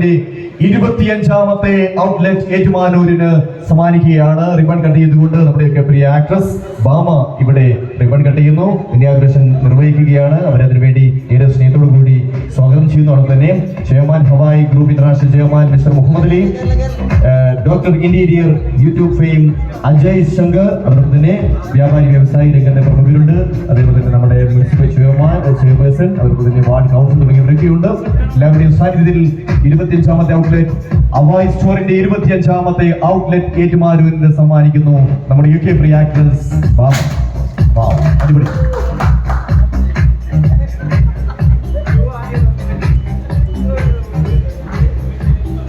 സ്റ്റോറിന്റെ ഇരുപത്തിയഞ്ചാമത്തെ ഔട്ട്ലെറ്റ് ഏറ്റുമാനൂരിന് സമ്മാനിക്കുകയാണ്. റിബൺ കട്ട് ചെയ്തുകൊണ്ട് നമ്മുടെയൊക്കെ പ്രിയ ആക്ട്രസ് ബാമ ഇവിടെ റിബൺ കട്ട് ചെയ്യുന്നു. ഇനാഗ്രേഷൻ നിർവഹിക്കുകയാണ്. അവരതിനുവേണ്ടി ഏറെ സ്നേഹത്തോടു കൂടി സ്വാഗതം ചെയ്യുന്നതോടൊപ്പം തന്നെ chairman Hawaii group international chairman mister Muhammad Ali doctor interior YouTube fame Ajay Shankar അതോടൊപ്പം തന്നെ വ്യാപാരി വ്യവസായി രംഗത്തെ പ്രമുഖരുണ്ട്. അതേപോലെ തന്നെ നമ്മുടെ മുനിസിപ്പൽ ചെയർപേഴ്സൺ അതേപോലെ തന്നെ വാർഡ് കൗൺസിൽ തുടങ്ങിയവരൊക്കെയുണ്ട് എല്ലാവരുടെയും സാന്നിധ്യത്തിൽ ഇരുപത്തിയഞ്ചാമത്തെ ഔട്ട്ലെറ്റ് അവായ് സ്റ്റോറിന്റെ ഇരുപത്തിയഞ്ചാമത്തെ ഔട്ട്ലെറ്റ് ഏറ്റുമാനൂരിന് സമ്മാനിക്കുന്നു നമ്മുടെ യു കെ പ്രിയ ആക്ട്രസ് അടിപൊളി.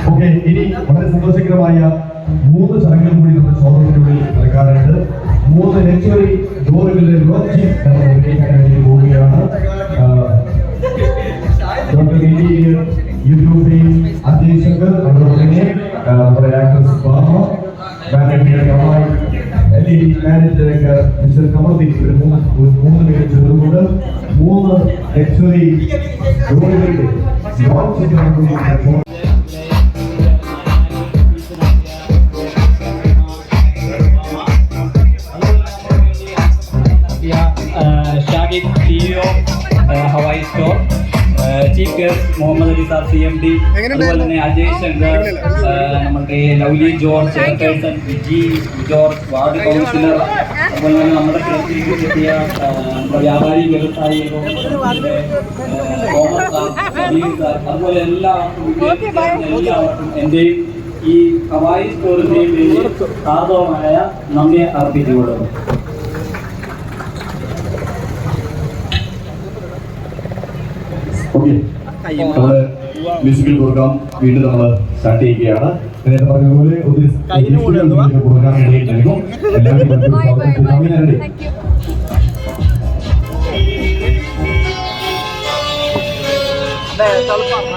ഓക്കെ ഇനി വളരെ സന്തോഷകരമായ മൂന്ന് ചടങ്ങുകൾ കൂടി നമ്മുടെ ഷോറൂമിനുള്ളിൽ யூடியூபி அத்தியட்சகர் அவர்களுடனே அவருடைய ஆக்டர்ஸ் பாமா மேனேஜர் கமாய் எல்இடி மேனேஜர் மிஸ்டர் கமல்தீப் மூணு மூணு நிகழ்ச்சிகள் முதல் மூணு actually road launch Shaggy CEO, uh, Hawaii store. Uh, guest Muhammad Ali sir C M D അതുപോലെ തന്നെ അജയ് ശങ്കർ uh, നമ്മുടെ Lovely George chairperson Viji George ward councillor അതുപോലെ തന്നെ നമ്മുടെ കേരളത്തിലേക്ക് എത്തിയ uh, നമ്മുടെ വ്യാപാരി വ്യവസായി തോമസ് സാർ സാർ അതുപോലെ എല്ലാവർക്കും എല്ലാവർക്കും എന്റെയും ഈ ഹവായി സ്റ്റോറിന്റെയും വേണ്ടി ആദവമായ നന്ദി അർപ്പിച്ചുകൊള്ളുന്നു ഓക്കെ. നമ്മൾ മ്യൂസിക്കൽ പ്രോഗ്രാം വീണ്ടും നമ്മൾ സ്റ്റാർട്ട് ചെയ്യുകയാണ്. നേരത്തെ പറഞ്ഞതുപോലെ ഒരു പ്രോഗ്രാം നൽകും. അങ്ങനെയല്ലേ? Thank you.